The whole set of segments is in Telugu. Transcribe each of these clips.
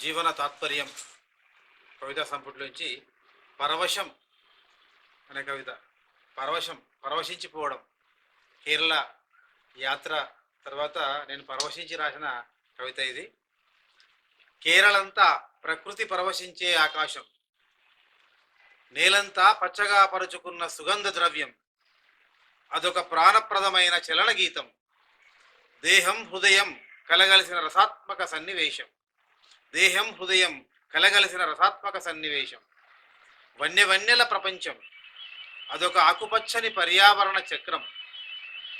జీవన తాత్పర్యం కవితా సంపుటిలోంచి పరవశం అనే కవిత పరవశం పరవశించిపోవడం కేరళ యాత్ర తర్వాత నేను పరవశించి రాసిన కవిత ఇది. కేరళంతా ప్రకృతి పరవశించే ఆకాశం నేలంతా పచ్చగా పరుచుకున్న సుగంధ ద్రవ్యం అదొక ప్రాణప్రదమైన చలన గీతం దేహం హృదయం కలగలిసిన రసాత్మక సన్నివేశం. దేహం హృదయం కలగలిసిన రసాత్మక సన్నివేశం. వన్యవన్యల ప్రపంచం. అదొక ఆకుపచ్చని పర్యావరణ చక్రం.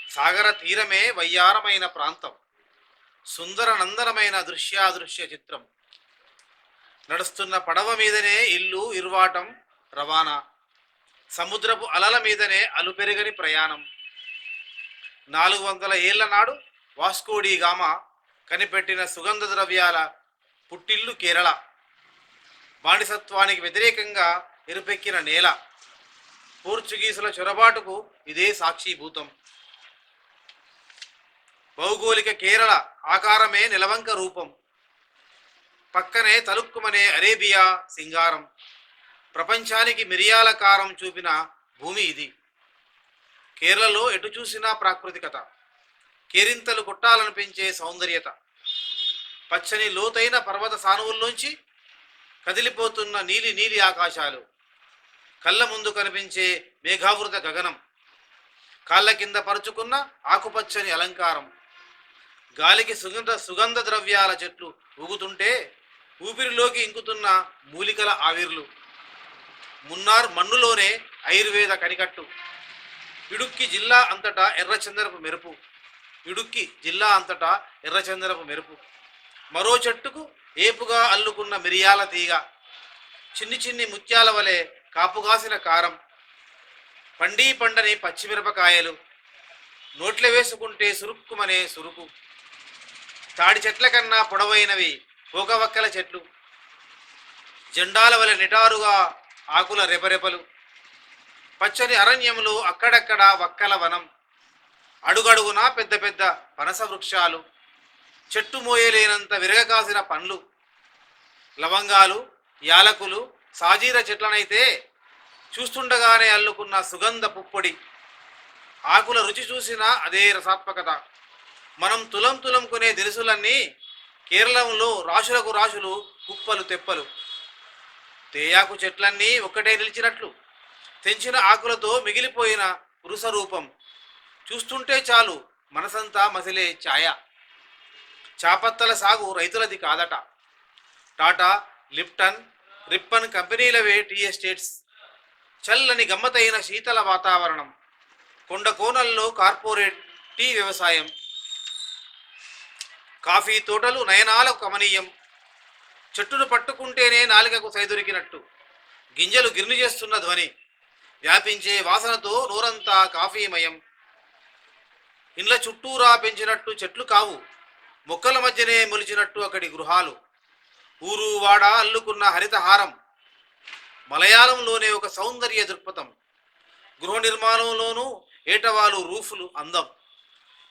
సాగర తీరమే వయ్యారమైన ప్రాంతం. సుందర నందనమైన దృశ్యాదృశ్య చిత్రం. నడుస్తున్న పడవ మీదనే ఇల్లు ఇరువాటం రవాణా. సముద్రపు అలల మీదనే అలుపెరగని ప్రయాణం. నాలుగు వందల ఏళ్ళ నాడు వాస్కోడి గామ కనిపెట్టిన సుగంధ ద్రవ్యాల పుట్టిల్లు కేరళ. బానిసత్వానికి వ్యతిరేకంగా ఎరుపెక్కిన నేల. పోర్చుగీసుల చొరబాటుకు ఇదే సాక్షిభూతం. భౌగోళిక కేరళ ఆకారమే నిలవంక రూపం. పక్కనే తలుక్కుమనే అరేబియా సింగారం. ప్రపంచానికి మిరియాల కారం చూపిన భూమి ఇది. కేరళలో ఎటు చూసినా ప్రాకృతికత. కేరింతలు కొట్టాలనిపించే సౌందర్యత. పచ్చని లోతైన పర్వత సానువుల్లోంచి కదిలిపోతున్న నీలి నీలి ఆకాశాలు. కళ్ళ ముందు కనిపించే మేఘావృత గగనం. కాళ్ళ కింద పరుచుకున్న ఆకుపచ్చని అలంకారం. గాలికి సుగంధ సుగంధ ద్రవ్యాల చెట్లు ఊగుతుంటే ఊపిరిలోకి ఇంకుతున్న మూలికల ఆవిర్లు. మున్నార్ మన్నులోనే ఆయుర్వేద కనికట్టు. ఇడుక్కి జిల్లా అంతటా ఎర్రచందనపు మెరుపు. ఇడుక్కి జిల్లా అంతటా ఎర్రచందనపు మెరుపు. మరో చెట్టుకు ఏపుగా అల్లుకున్న మిరియాల తీగ. చిన్ని చిన్ని ముత్యాల వలె కాపుగాసిన కారం. పండీ పండని పచ్చిమిరపకాయలు. నోట్లో వేసుకుంటే సురుక్కుమనే సురుకు. తాడి చెట్ల కన్నా పొడవైనవి పోకవక్కల చెట్లు. జెండాల వలె నిటారుగా ఆకుల రెపరెపలు. పచ్చని అరణ్యములు అక్కడక్కడ వక్కల వనం. అడుగడుగునా పెద్ద పెద్ద పనస వృక్షాలు. చెట్టు మోయలేనంత విరగకాసిన పండ్లు లవంగాలు యాలకులు సాజీర చెట్లనైతే చూస్తుండగానే అల్లుకున్న సుగంధ పుప్పొడి. ఆకుల రుచి చూసినా అదే రసాత్మకత. మనం తులం తులం కొనే దినుసులన్నీ కేరళంలో రాశులకు రాశులు కుప్పలు తెప్పలు. తేయాకు చెట్లన్నీ ఒక్కటే నిలిచినట్లు. తెంచిన ఆకులతో మిగిలిపోయిన పురుష రూపం చూస్తుంటే చాలు మనసంతా మసిలే ఛాయ. చాపత్తల సాగు రైతులది కాదట. టాటా లిప్టన్ రిప్పన్ కంపెనీలవే టీ ఎస్టేట్స్. చల్లని గమ్మతైన శీతల వాతావరణం. కొండ కోనల్లో కార్పొరేట్ టీ వ్యవసాయం. కాఫీ తోటలు నయనాల కమనీయం చెట్టును పట్టుకుంటేనే నాలికకు సైదొరికినట్టు. గింజలు గిర్ని చేస్తున్న ధ్వని. వ్యాపించే వాసనతో నోరంతా కాఫీమయం. ఇండ్ల చుట్టూరా పెంచినట్టు చెట్లు కావు. మొక్కల మధ్యనే మొలిచినట్టు అక్కడి గృహాలు. ఊరు వాడ అల్లుకున్న హరితహారం. మలయాళంలోనే ఒక సౌందర్య దృక్పథం. గృహ నిర్మాణంలోనూ ఏటవాలు రూఫులు అందం.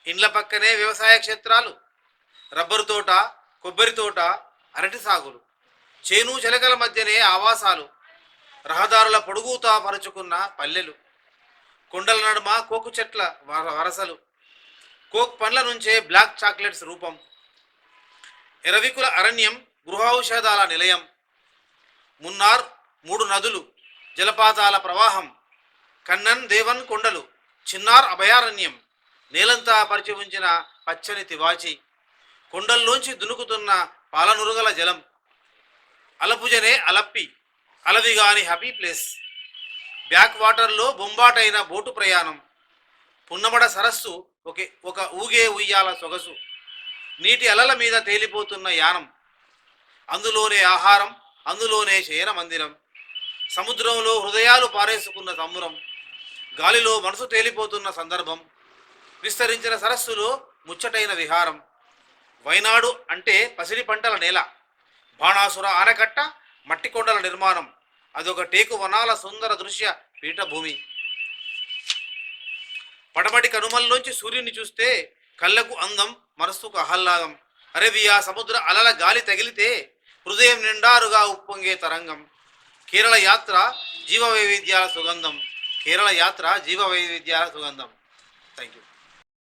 ఇండ్ల పక్కనే వ్యవసాయ క్షేత్రాలు. రబ్బరు తోట కొబ్బరి తోట అరటి సాగులు. చేను చెలకల మధ్యనే ఆవాసాలు. రహదారుల పొడుగుతా పరుచుకున్న పల్లెలు. కొండల నడుమ కోకు చెట్ల వర- వరసలు కోక్ పండ్ల నుంచే బ్లాక్ చాక్లెట్స్ రూపం. ఎరవికుల అరణ్యం గృహౌషధాల నిలయం. మున్నార్ మూడు నదులు జలపాతాల ప్రవాహం. కన్నన్ దేవన్ కొండలు చిన్నార్ అభయారణ్యం. నేలంతా పరిచి ఉంచిన పచ్చని తివాచి. కొండల్లోంచి దునుకుతున్న పాలనురుగల జలం. అలపుజనే అలప్పి అలవిగాని హ్యాపీ ప్లేస్. బ్యాక్ వాటర్లో బొంబాటైన బోటు ప్రయాణం. పున్నమడ సరస్సు ఒకే ఒక ఊగే ఉయ్యాల సొగసు నీటి అలల మీద తేలిపోతున్న యానం అందులోనే ఆహారం అందులోనే శయన మందిరం సముద్రంలో హృదయాలు పారేసుకున్న తమ్మురం గాలిలో మనసు తేలిపోతున్న సందర్భం విస్తరించిన సరస్సులో ముచ్చటైన విహారం వైనాడు అంటే పసిడి పంటల నేల బాణాసుర ఆనకట్ట మట్టి కొండల నిర్మాణం అదొక టేకు వనాల సుందర దృశ్య పీఠభూమి. పడమటి కనుమల్లోంచి సూర్యుని చూస్తే కళ్ళకు అందం మనస్సుకు ఆహ్లాదం. అరేబియా సముద్ర అలల గాలి తగిలితే హృదయం నిండారుగా ఉప్పొంగే తరంగం. కేరళ యాత్ర జీవ వైవిధ్యాల సుగంధం. కేరళ యాత్ర జీవ వైవిధ్యాల సుగంధం. Thank you